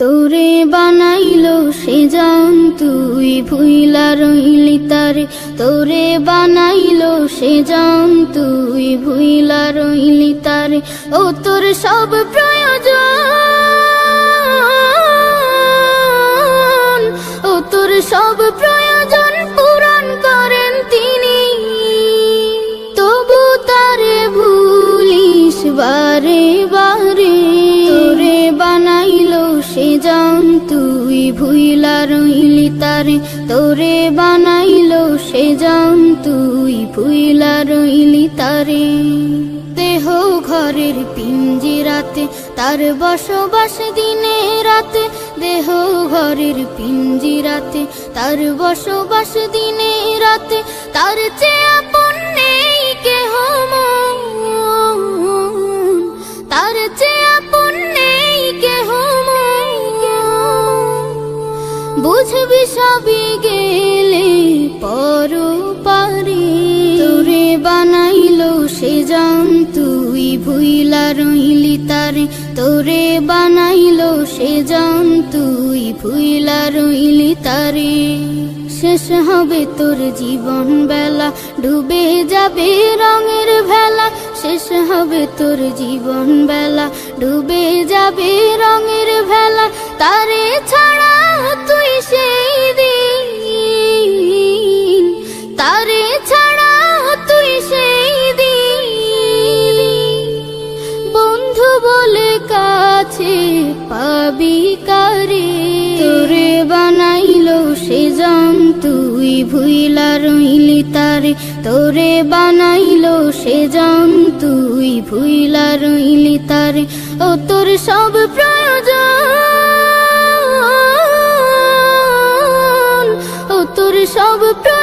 তোরে বানাইলো সে জান, তুই ভুইলা রইলি তারে। তোরে বানাইলো সে জান, তুই ভুইলা রইলি তারে। ও তোর সব প্রয়োজন, ও তোর সব জান তুই ভুইলা রইলি তারে, তোরে বানাইল সে জান। তুই ভুইলা রইলি তারে। দেহ ঘরের পিঞ্জি পিঞ্জিরাতে, তার বসবাস দিনে রাতে। দেহ ঘরের পিঞ্জি পিঞ্জিরাতে, তার বসবাস দিনে রাতে। তার চেয়ে বুঝবি সবই গেলে পর পারে তোরে বানাইলো সে জান, তুই ভুইলা রইলি তারে। তোরে বানাইলো সে জান, তুই ভুইলা রইলি তারে। শেষ হবে তোর জীবন বেলা, ডুবে যাবে রঙের ভেলা। শেষ হবে তোর জীবন বেলা, ডুবে যাবে রঙের ভেলা। তারে ছাড়া কাছে পাবি কারে? তোরে বানাইলো সে জান, তুই ভুইলা রইলি তারে। তোরে বানাইলো সে জান, তুই ভুইলা রইলি তারে। ও তোর সব প্রয়োজন, ও তোর সব প্রয়োজন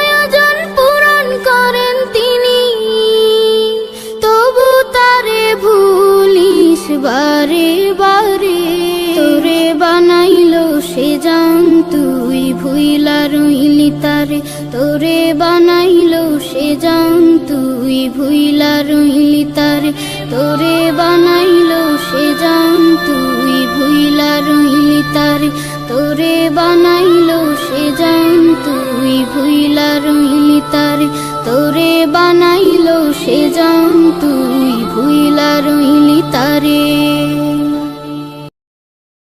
তুই ভুইলা রইলি তারে, তোরে বানাইলো সে জান। তুই ভুইলা রইলি তারে, তোরে বানাইলো সে জান। তুই ভুইলা রইলি তারে, তোরে বানাইলো সে জান। তুই ভুইলা রইলি তারে, তোরে বানাইলো সে জান। তুই